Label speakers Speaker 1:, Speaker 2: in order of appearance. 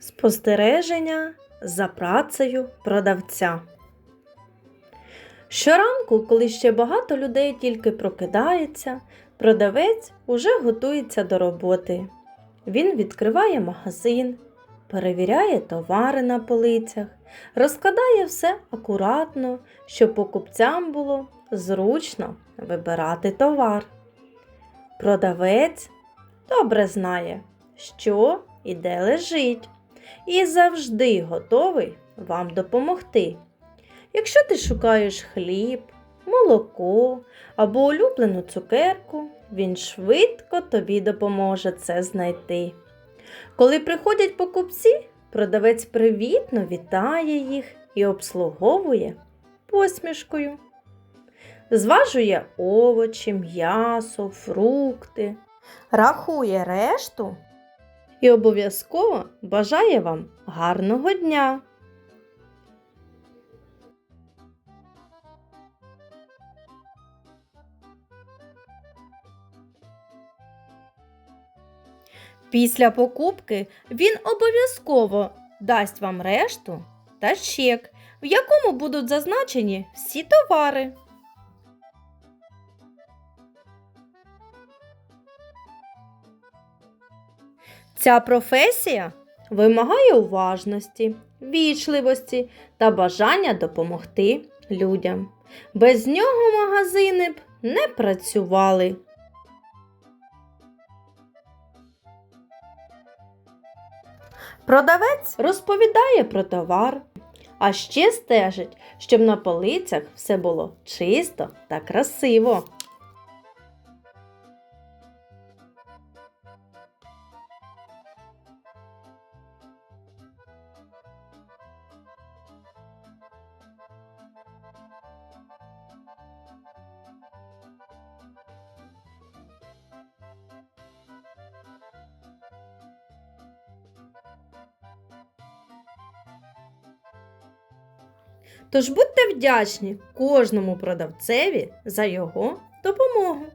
Speaker 1: Спостереження за працею продавця. Щоранку, коли ще багато людей тільки прокидається, продавець уже готується до роботи. Він відкриває магазин, перевіряє товари на полицях, розкладає все акуратно, щоб покупцям було зручно вибирати товар. Продавець добре знає, що і де лежить, і завжди готовий вам допомогти. Якщо ти шукаєш хліб, молоко або улюблену цукерку, він швидко тобі допоможе це знайти. Коли приходять покупці, продавець привітно вітає їх і обслуговує посмішкою. Зважує овочі, м'ясо, фрукти, рахує решту і обов'язково бажає вам гарного дня. Після покупки він обов'язково дасть вам решту та чек, в якому будуть зазначені всі товари. Ця професія вимагає уважності, вічливості та бажання допомогти людям. Без нього магазини б не працювали. Продавець розповідає про товар, а ще стежить, щоб на полицях все було чисто та красиво. Тож будьте вдячні кожному продавцеві за його допомогу.